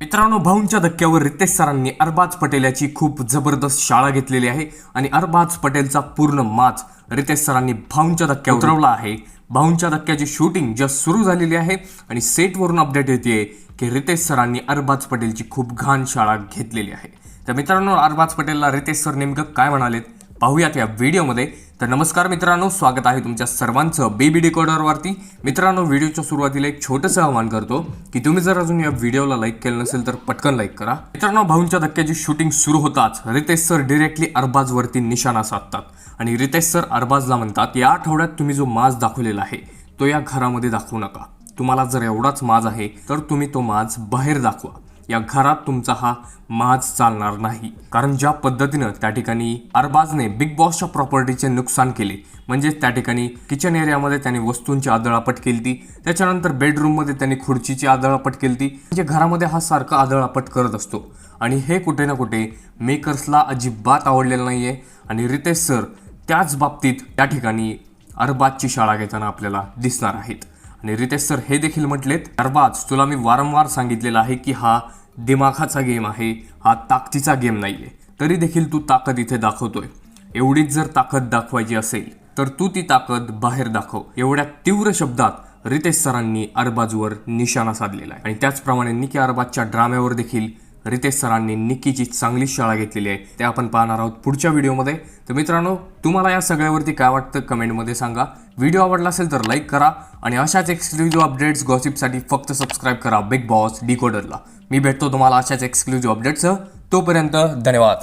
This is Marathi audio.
मित्रांनो भाऊंच्या धक्क्यावर रितेश सरांनी अरबाज पटेल याची खूप जबरदस्त शाळा घेतलेली आहे आणि अरबाज पटेलचा पूर्ण माच रितेश सरांनी भाऊंच्या धक्क्यावर उतरवला आहे. भाऊंच्या धक्क्याची शूटिंग जस्ट सुरू झालेली आहे आणि सेटवरून अपडेट येते की रितेश सरांनी अरबाज पटेलची खूप घाण शाळा घेतलेली आहे. तर मित्रांनो अरबाज पटेलला रितेश सर नेमकं काय म्हणालेत? पाहूयात या व्हिडिओमध्ये. तर नमस्कार मित्रांनो स्वागत आहे तुमच्या सर्वांचं बेबी डिकोडरवरती मित्रांनो व्हिडिओच्या सुरुवातीला एक छोटंसं आवाहन करतो की तुम्ही जर अजून या व्हिडिओला लाईक केलं नसेल तर पटकन लाईक करा. मित्रांनो भाऊंच्या धक्क्याची शूटिंग सुरू होताच. रितेश सर डिरेक्टली अरबाजवरती निशाणा साधतात. आणि रितेश सर अरबाजला म्हणतात या आठवड्यात तुम्ही जो माज दाखवलेला आहे तो या घरामध्ये दाखवू नका. तुम्हाला जर एवढाच माज आहे तर तुम्ही तो माज बाहेर दाखवा. या घरात तुमचा हा माज चालणार नाही. कारण ज्या पद्धतीनं त्या ठिकाणी अरबाजने बिग बॉसच्या प्रॉपर्टीचे नुकसान केले म्हणजेच त्या ठिकाणी किचन एरियामध्ये त्यांनी वस्तूंची आदळापट केली ती त्याच्यानंतर बेडरूममध्ये त्यांनी खुर्चीची आदळापट केली ती म्हणजे घरामध्ये हा सारखा आदळापट करत असतो. आणि हे कुठे ना कुठे मेकर्सला अजिबात आवडलेलं नाही आहे आणि रितेश सर त्याच बाबतीत त्या ठिकाणी अरबाजची शाळा घेताना आपल्याला दिसणार आहेत. आणि रितेश सर हे देखील म्हटलेत अरबाज तुला मी वारंवार सांगितलेलं आहे की हा दिमाखाचा गेम आहे हा ताकदीचा गेम नाही आहे तरी देखील तू ताकद इथे दाखवतोय. एवढीच जर ताकद दाखवायची असेल तर तू ती ताकद बाहेर दाखव. एवढ्या तीव्र शब्दात रितेश सरांनी अरबाजवर निशाणा साधलेला आहे. आणि त्याचप्रमाणे निकी अरबाजच्या ड्राम्यावर देखील रितेश सरांनी निक्कीची चांगली शाळा घेतलेली आहे. ते आपण पाहणार आहोत पुढच्या व्हिडिओमध्ये. तर मित्रांनो तुम्हाला या सगळ्यावरती काय वाटतं कमेंटमध्ये सांगा. व्हिडिओ आवडला असेल तर लाईक करा आणि अशाच एक्सक्लुझिव्ह अपडेट्स गॉसिपसाठी फक्त सबस्क्राईब करा बिग बॉस डिकोडरला. मी भेटतो तुम्हाला अशाच एक्सक्लुझिव्ह अपडेट्स तोपर्यंत धन्यवाद.